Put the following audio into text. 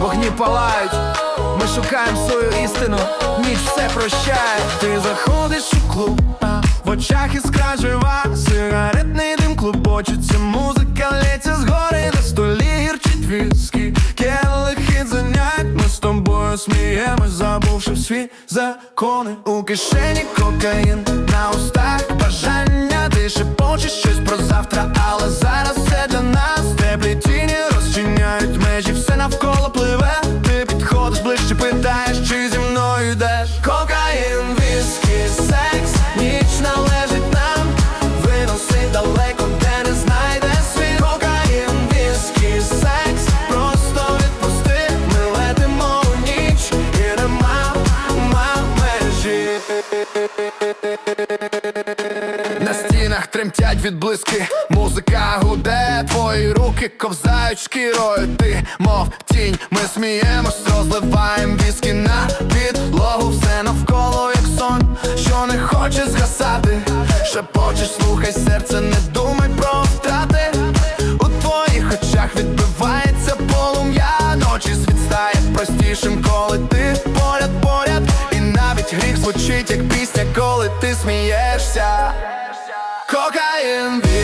вогні палають. Ми шукаємо свою істину, ніч все прощає. Ти заходиш у клуб, в очах іскра жива, сигаретний дим клубочиться, музика лється з гори. На столі гірчить віскі, келихи занять, ми з тобою сміємось, забувши всі закони. У кишені кокаїн, на устах бажання, ти шепочеш відблиски, музика гуде, твої руки ковзають шкірою. Ти, мов тінь, ми сміємось, розливаєм віскі на підлогу, все навколо, як сон, що не хоче згасати. Шепочеш, слухай серце, не думай про втрати. У твоїх очах відбивається полум'я. Ночі світ простішим, коли ти поряд, поряд. І навіть гріх звучить, як пісня, коли ти смієшся. Кокаїн, віскі,